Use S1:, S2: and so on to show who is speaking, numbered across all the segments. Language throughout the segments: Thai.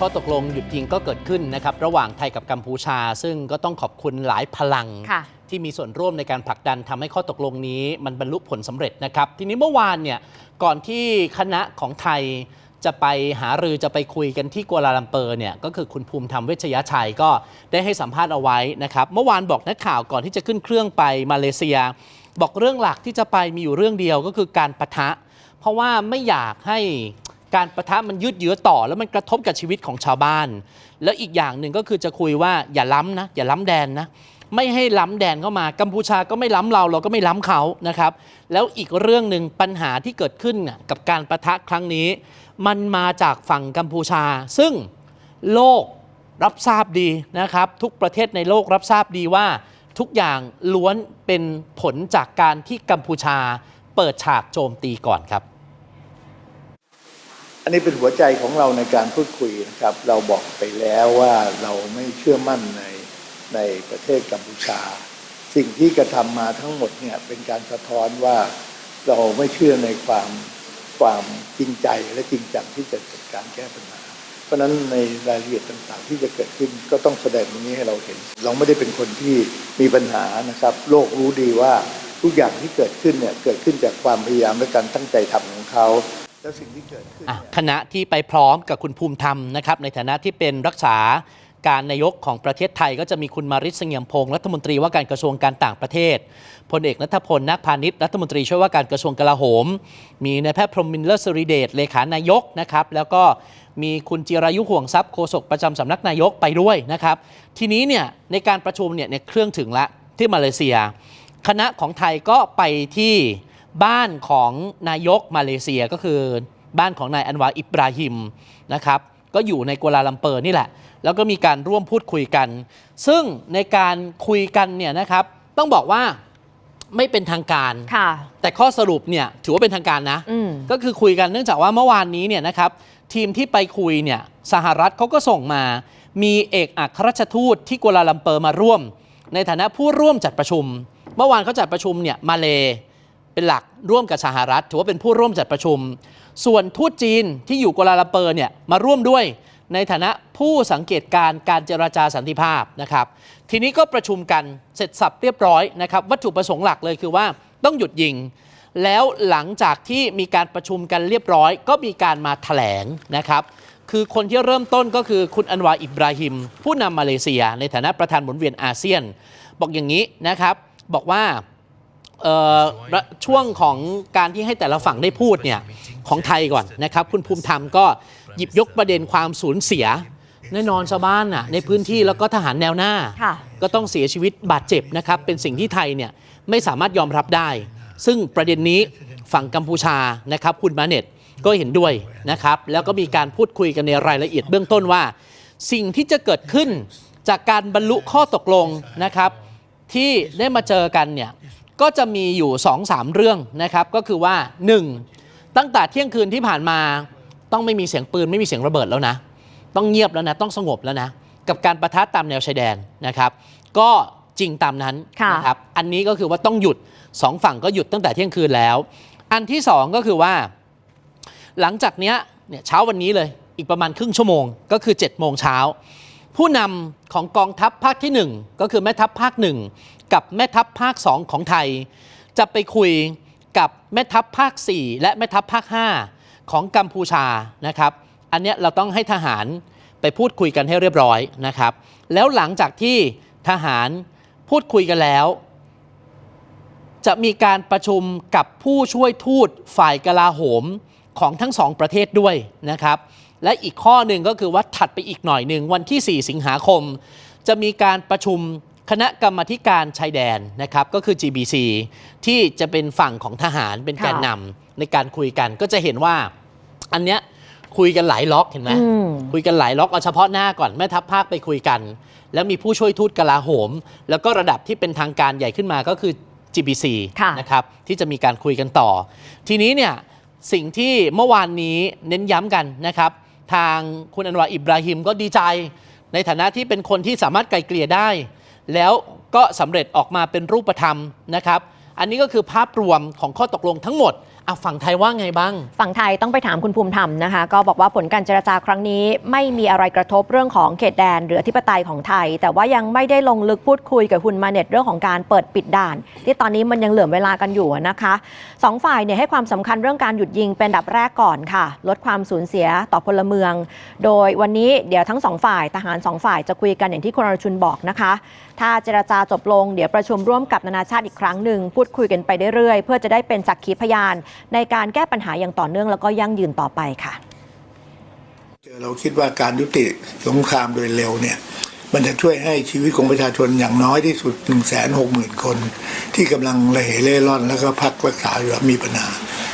S1: ข้อตกลงหยุดยิงก็เกิดขึ้นนะครับระหว่างไทยกับกัมพูชา ซึ่งก็ต้องขอบคุณหลายพลัง
S2: ค่ะ
S1: ที่มีส่วนร่วมในการผลักดันทำให้ข้อตกลงนี้มันบรรลุผลสำเร็จนะครับ ทีนี้เมื่อวานเนี่ยก่อนที่คณะของไทยจะไปหารือจะไปคุยกันที่กัวลาลัมเปอร์เนี่ยก็คือคุณภูมิธรรมเวชยชัยก็ได้ให้สัมภาษณ์เอาไว้นะครับเมื่อวานบอกนักข่าวก่อนที่จะขึ้นเครื่องไปมาเลเซีย บอกเรื่องหลักที่จะไปมีอยู่เรื่องเดียวก็คือการปะทะ เพราะว่าไม่อยากให้ การประทะมันยืดเยื้อต่อ แล้วมันกระทบกับชีวิตของชาวบ้าน แล้วอีกอย่างหนึ่งก็คือจะคุยว่าอย่าล้ำนะอย่าล้ำแดนนะไม่ให้ล้ำแดนเข้ามากัมพูชาก็ไม่ล้ำเราเราก็ไม่ล้ำเขานะครับ แล้วอีกเรื่องหนึ่งปัญหาที่เกิดขึ้นกับการประทะครั้งนี้ มันมาจากฝั่งกัมพูชา ซึ่งโลกรับทราบดีนะครับ ทุกประเทศในโลกรับทราบดีว่า ทุกอย่างล้วนเป็นผลจากการที่กัมพูชาเปิดฉากโจมตีก่อนครับ
S3: อันนี้เป็นหัวใจของเราในการพูดคุยนะครับ เราบอกไปแล้วว่าเราไม่เชื่อมั่นในในประเทศกัมพูชา สิ่งที่กระทำมาทั้งหมดเนี่ยเป็นการสะท้อนว่าเราไม่เชื่อในความความจริงใจและจริงจังที่จะจัดการแก้ปัญหา เพราะฉะนั้นในรายละเอียดต่างๆ ที่จะเกิดขึ้นก็ต้องแสดงตรงนี้ให้เราเห็น เราไม่ได้เป็นคนที่มีปัญหานะครับ โลกรู้ดีว่าทุกอย่างที่เกิดขึ้นเนี่ยเกิดขึ้นจากความพยายามและการตั้งใจทำของเขา แล้วสิ่งที่เกิดขึ้น
S1: อะคณะที่ไปพร้อมกับคุณภูมิธรรมนะครับ ในฐานะที่เป็นรักษาการนายกของประเทศไทยก็จะมีคุณมาริศเสงี่ยมพงศ์รัฐมนตรีว่าการกระทรวงการต่างประเทศพลเอกนัทพลนักพาณิชย์รัฐมนตรีช่วยว่าการกระทรวงกลาโหม มีนายแพทย์พรหมินเลอร์สริเดชเลขานายกนะครับแล้วก็มีคุณจิรายุห่วงทรัพย์โฆษกประจำสำนักนายกไปด้วยนะครับทีนี้เนี่ยในการประชุมเนี่ยเครื่องถึงละที่มาเลเซีย คณะของไทยก็ไปที่ บ้านของนายกมาเลเซียก็คือบ้านของนายอันวาอิบราฮิมนะครับก็อยู่ในกัวลาลัมเปอร์นี่แหละ แล้วก็มีการร่วมพูดคุยกัน ซึ่งในการคุยกันเนี่ยนะครับต้องบอกว่าไม่เป็นทางการ
S2: ค่ะ
S1: แต่ข้อสรุปเนี่ยถือว่าเป็นทางการนะ
S2: อืม
S1: ก็คือคุยกันเนื่องจากว่าเมื่อวานนี้เนี่ยนะครับทีมที่ไปคุยเนี่ยสหรัฐเขาก็ส่งมา มีเอกอัครราชทูตที่กัวลาลัมเปอร์มาร่วม ในฐานะผู้ร่วมจัดประชุม เมื่อวานเขาจัดประชุมเนี่ยมาเล เป็นหลักร่วมกับสหรัฐ ถือว่าเป็นผู้ร่วมจัดประชุม ส่วนทูตจีนที่อยู่กัวลาลัมเปอร์เนี่ยมาร่วมด้วยในฐานะผู้สังเกตการณ์การเจราจาสันติภาพนะครับ ทีนี้ก็ประชุมกันเสร็จสับเรียบร้อยนะครับ วัตถุประสงค์หลักเลยคือว่าต้องหยุดยิง แล้วหลังจากที่มีการประชุมกันเรียบร้อย ก็มีการมาแถลงนะครับ คือคนที่เริ่มต้นก็คือคุณอันวาอิบราฮิม ผู้นำมาเลเซีย ในฐานะประธานหมุนเวียนอาเซียน บอกอย่างนี้นะครับ บอกว่า เอ่อช่วงของการที่ให้แต่ละฝั่งได้พูดเนี่ยของไทยก่อนนะครับ คุณภูมิธรรมก็หยิบยกประเด็นความสูญเสีย แน่นอนชาวบ้านน่ะในพื้นที่แล้วก็ทหารแนวหน้า
S2: ค่ะ
S1: ก็ต้องเสียชีวิตบาดเจ็บนะครับ เป็นสิ่งที่ไทยเนี่ยไม่สามารถยอมรับได้ ซึ่งประเด็นนี้ฝั่งกัมพูชานะครับ คุณมาเน็ตก็เห็นด้วยนะครับ แล้วก็มีการพูดคุยกันในรายละเอียดเบื้องต้นว่า สิ่งที่จะเกิดขึ้นจากการบรรลุข้อตกลงนะครับ ที่ได้มาเจอกันเนี่ย ก็จะมีอยู่ 2-3 เรื่องนะครับก็คือว่า 1. ตั้งแต่เที่ยงคืนที่ผ่านมาต้องไม่มีเสียงปืนไม่มีเสียงระเบิดแล้วนะ ต้องเงียบแล้วนะต้องสงบแล้วนะ กับการประทะตามแนวชายแดนนะครับ ก็จริงตามนั้น
S2: ค่ะ
S1: นะครับอันนี้ก็คือว่าต้องหยุดสองฝั่งก็หยุดตั้งแต่เที่ยงคืนแล้ว อันที่สองก็คือว่า หลังจากเนี้ยเนี่ยเช้าวันนี้เลยอีกประมาณครึ่งชั่วโมง ก็คือ7จ็ดโมงเช้า ผู้นำของกองทัพภาคที่ 1 ก็คือแม่ทัพภาค 1 กับแม่ทัพภาค 2 ของไทย จะไปคุยกับแม่ทัพภาค 4 และแม่ทัพภาค 5 ของกัมพูชานะครับ อันเนี้ยเราต้องให้ทหารไปพูดคุยกันให้เรียบร้อยนะครับ แล้วหลังจากที่ทหารพูดคุยกันแล้ว จะมีการประชุมกับผู้ช่วยทูตฝ่ายกลาโหมของทั้งสองประเทศด้วยนะครับ และอีกข้อหนึ่งก็คือว่าถัดไปอีกหน่อยหนึ่งวันที่ 4 สิงหาคม จะมีการประชุมคณะกรรมาธิการชายแดนนะครับก็คือ GBC ที่จะเป็นฝั่งของทหารเป็นแกนนำในการคุยกันก็จะเห็นว่าอันเนี้ยคุยกันหลายล็อกเห็นไหม
S2: อืม
S1: คุยกันหลายล็อกเอาเฉพาะหน้าก่อนแม่ทัพภาคไปคุยกัน แล้วมีผู้ช่วยทูตกลาโหม แล้วก็ระดับที่เป็นทางการใหญ่ขึ้นมาก็คือ GBC
S2: ค่ะ
S1: นะครับที่จะมีการคุยกันต่อ ทีนี้เนี่ยสิ่งที่เมื่อวานนี้เน้นย้ำกันนะครับ ทางคุณอันวาอิบราฮิมก็ดีใจ ในฐานะที่เป็นคนที่สามารถไกลเกลี่ยได้ แล้วก็สำเร็จออกมาเป็นรูปธรรมนะครับ อันนี้ก็คือภาพรวมของข้อตกลงทั้งหมด อะฝั่งไทยว่าไงบ้าง
S2: ฝั่งไทยต้องไปถามคุณภูมิธรรมนะคะ ก็บอกว่าผลการเจรจาครั้งนี้ ไม่มีอะไรกระทบเรื่องของเขตแดนหรืออธิปไตยของไทย แต่ว่ายังไม่ได้ลงลึกพูดคุยกับคุณมาเน็ตเรื่องของการเปิดปิดด่าน ที่ตอนนี้มันยังเหลื่อมเวลากันอยู่นะคะสองฝ่ายเนี่ยให้ความสำคัญเรื่องการหยุดยิงเป็นดับแรกก่อนค่ะ ลดความสูญเสียต่อพลเมือง โดยวันนี้เดี๋ยวทั้งสองฝ่ายทหารสองฝ่ายจะคุยกันอย่างที่คุณอรชุนบอกนะคะ ถ้าเจรจาจบลงเดี๋ยวประชุมร่วมกับนานาชาติอีกครั้งหนึ่งพูดคุยกันไปเรื่อยๆเพื่อจะได้เป็นสักขีพยานในการแก้ปัญหาอย่างต่อเนื่องแล้วก็ยั่งยืนต่อไปค่ะ
S3: เราคิดว่าการยุติสงครามโดยเร็วเนี่ยมันจะช่วยให้ชีวิตของประชาชนอย่างน้อยที่สุด 1 6 0 0 0 0 คน ที่กำลังระเหเร่ร่อน แล้วก็พักรักษาอยู่มีปัญหา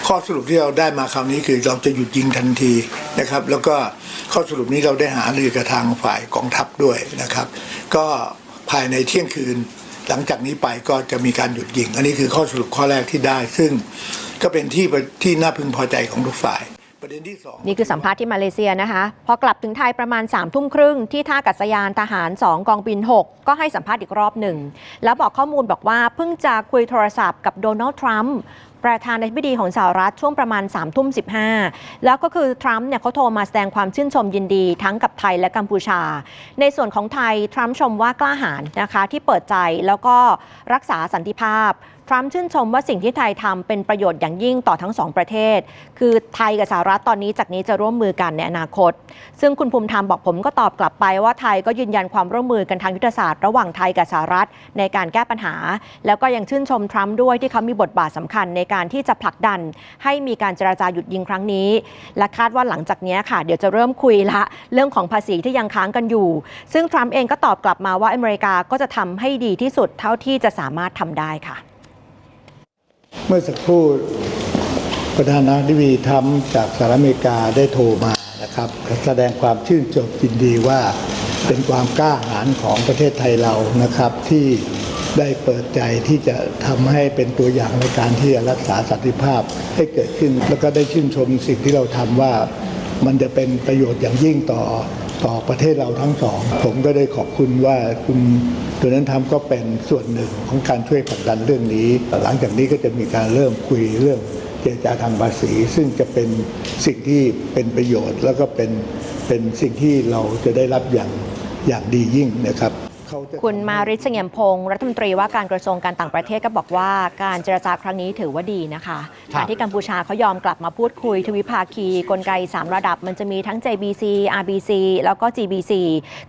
S3: ข้อสรุปที่เราได้มาคราวนี้คือเราจะหยุดยิงทันทีนะครับ แล้วก็ข้อสรุปนี้เราได้หารือกับทางฝ่ายกองทัพด้วยนะครับ ก็ภายในเที่ยงคืน หลังจากนี้ไปก็จะมีการหยุดยิง อันนี้คือข้อสรุปข้อแรกที่ได้ซึ่ง ก็เป็นที่ที่น่าพึงพอใจของทุกฝ่ายประเด็นที่สอง
S2: นี่คือสัมภาษณ์ที่มาเลเซียนะคะ พอกลับถึงไทยประมาณ3ามทุ่มครึ่งที่ท่ากัศยานทหาร 2 กองบิน 6 ก็ให้สัมภาษณ์อีกรอบหนึ่ง แล้วบอกข้อมูลบอกว่าเพิ่งจะคุยโทรศัพท์กับโดนัลด์ทรัมป์ประธานาธิบดีของสหรัฐช่วงประมาณ3ามทุ่มสิแล้วก็คือ ทรัมป์เนี่ยเขาโทรมาแสดงความชื่นชมยินดีทั้งกับไทยและกัมพูชา ในส่วนของไทย ทรัมป์ชมว่ากล้าหาญนะคะที่เปิดใจแล้วก็รักษาสันติภาพ ทรัมป์ชื่นชมว่าสิ่งที่ไทยทำเป็นประโยชน์อย่างยิ่งต่อทั้งสองประเทศ คือไทยกับสหรัฐตอนนี้จากนี้จะร่วมมือกันในอนาคต ซึ่งคุณภูมิธรรมบอกผมก็ตอบกลับไปว่าไทยก็ยืนยันความร่วมมือกันทางยุทธศาสตร์ระหว่างไทยกับสหรัฐในการแก้ปัญหา แล้วก็ยังชื่นชมทรัมป์ด้วยที่เขามีบทบาทสำคัญในการที่จะผลักดัน ให้มีการเจราจาหยุดยิงครั้งนี้ และคาดว่าหลังจากนี้ค่ะ เดี๋ยวจะเริ่มคุยละเรื่องของภาษีที่ยังค้างกันอยู่ ซึ่งทรัมป์เองก็ตอบกลับมาว่าอเมริกาก็จะทำให้ดีที่สุดเท่าที่จะสามารถทำได้ค่ะ
S3: เมื่อสักครู่ประธานาธิบดีทรัมป์จากสหรัฐอเมริกาได้โทรมานะครับ แสดงความชื่นชมยินดีว่าเป็นความกล้าหาญของประเทศไทยเรานะครับที่ได้เปิดใจที่จะทำให้เป็นตัวอย่างในการที่จะรักษาสันติภาพให้เกิดขึ้น แล้วก็ได้ชื่นชมสิ่งที่เราทำว่ามันจะเป็นประโยชน์อย่างยิ่งต่อ ต่อประเทศเราทั้งสอง ผมก็ได้ขอบคุณว่าคุณโดนัลด์ทรัมก็เป็นส่วนหนึ่งของการช่วยผลักดันเรื่องนี้ หลังจากนี้ก็จะมีการเริ่มคุยเรื่องเจรจาทางภาษี ซึ่งจะเป็นสิ่งที่เป็นประโยชน์ แล้วก็เป็นเป็นสิ่งที่เราจะได้รับอย่างอย่างดียิ่งนะครับ
S2: คุณมาริศเสงี่ยมพงศ์รัฐมนตรีว่าการกระทรวงการต่างประเทศก็บอกว่าการเจรจาครั้งนี้ถือว่าดีนะคะ
S1: ครับ
S2: การที่กัมพูชาเขายอมกลับมาพูดคุย ทวิภาคีกลไก 3 ระดับมันจะมีทั้ง JBC RBC แล้วก็ GBC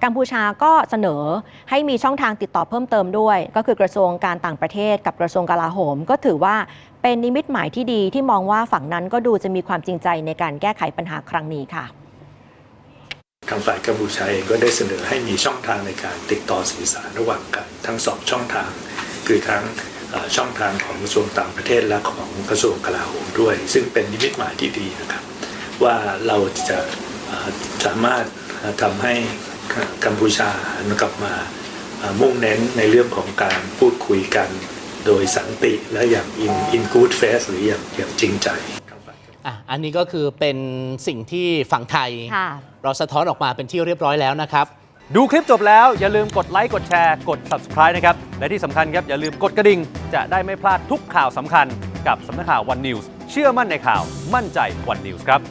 S2: กัมพูชาก็เสนอให้มีช่องทางติดต่อเพิ่มเติมด้วย ก็คือกระทรวงการต่างประเทศ กับกระทรวงกลาโหม ก็ถือว่าเป็นนิมิตหมายที่ดีที่มองว่าฝั่งนั้นก็ดูจะมีความจริงใจในการแก้ไขปัญหาครั้งนี้ค่ะ
S4: ทางฝ่ายกัมพูชาเองก็ได้เสนอให้มีช่องทางในการติดต่อสื่อสารระหว่างกันทั้งสองช่องทาง คือทั้งช่องทางของกระทรวงต่างประเทศและของกระทรวงกลาโหมด้วย ซึ่งเป็นนิมิตหมายที่ดีนะครับ ว่าเราจะสามารถทำให้กัมพูชากลับมามุ่งเน้นในเรื่องของการพูดคุยกันโดยสันติและอย่าง in in good faith หรืออย่างอย่างจริงใจ
S1: อะอันนี้ก็คือเป็นสิ่งที่ฝั่งไทย
S2: ค่ะ
S1: เราสะท้อนออกมาเป็นที่เรียบร้อยแล้วนะครับ
S5: ดูคลิปจบแล้วอย่าลืมกดไลค์กดแชร์กด subscribe นะครับ และที่สำคัญครับ อย่าลืมกดกระดิ่ง จะได้ไม่พลาดทุกข่าวสำคัญกับสำนักข่าว One News เชื่อมั่นในข่าวมั่นใจ One News ครับ